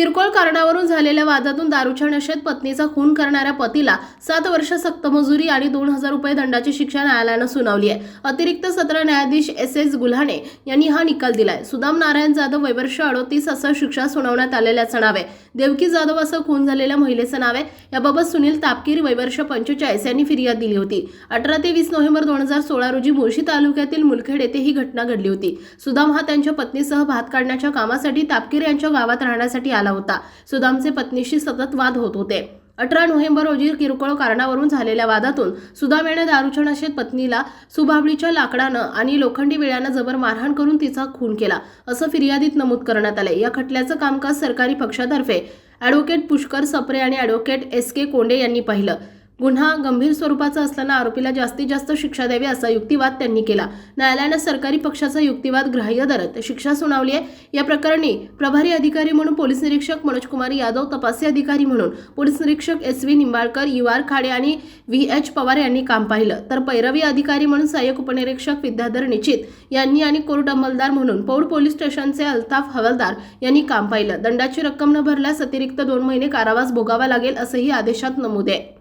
किरकोळ कारणावरून झालेल्या वादातून दारूच्या नशेत पत्नीचा खून करणाऱ्या पतीला सात वर्ष सक्तमजुरी आणि दोन हजार रुपये दंडाची शिक्षा न्यायालयानं सुनावली आहे. अतिरिक्त सत्र न्यायाधीश एस एस गुल्हाणे यांनी हा निकाल दिलाय. सुदाम नारायण जाधव वैवर्ष अडोतीस असं शिक्षा सुनावण्यात आलेल्याचं नाव आहे. देवकी जाधव असं खून झालेल्या महिलेचं नाव आहे. याबाबत सुनील तापकीर वैवर्ष पंचेचाळीस यांनी फिर्याद दिली होती. अठरा ते वीस नोव्हेंबर दोन हजार सोळा रोजी मुळशी तालुक्यातील मुलखेड येथे ही घटना घडली होती. सुदाम हा त्यांच्या पत्नीसह भात काढण्याच्या कामासाठी तापकीर यांच्या गावात राहण्यासाठी आला झाला होता. सुदामचे पत्नीशी सतत वाद होत होते. अठरा नोव्हेंबर रोजी किरकोळ कारणावरून झालेल्या वादातून सुदाम याने दारूच्या नशेत पत्नीला सुबाबळीच्या लाकडानं आणि लोखंडी विळ्यानं जबर मारहाण करून तिचा खून केला असं फिर्यादीत नमूद करण्यात आले या खटल्याचं कामकाज सरकारी पक्षातर्फे ॲडव्होकेट पुष्कर सप्रे आणि ॲडव्होकेट एस के कोंडे यांनी पाहिलं. गुन्हा गंभीर स्वरूपाचा असताना आरोपीला जास्तीत जास्त शिक्षा द्यावी असा युक्तिवाद त्यांनी केला. न्यायालयानं सरकारी पक्षाचा युक्तिवाद ग्राह्य धरत शिक्षा सुनावली आहे. या प्रकरणी प्रभारी अधिकारी म्हणून पोलीस निरीक्षक मनोजकुमार यादव तपासी अधिकारी म्हणून पोलीस निरीक्षक S V Nimbalkar U R Khade आणि व्ही एच पवार यांनी काम पाहिलं. तर पैरवी अधिकारी म्हणून सहाय्यक उपनिरीक्षक विद्याधर निश्चित यांनी आणि कोर्ट अंमलदार म्हणून पौड पोलीस स्टेशनचे अल्ताफ हवालदार यांनी काम पाहिलं. दंडाची रक्कम न भरल्यास अतिरिक्त दोन महिने कारावास भोगावा लागेल असंही आदेशात नमूद आहे.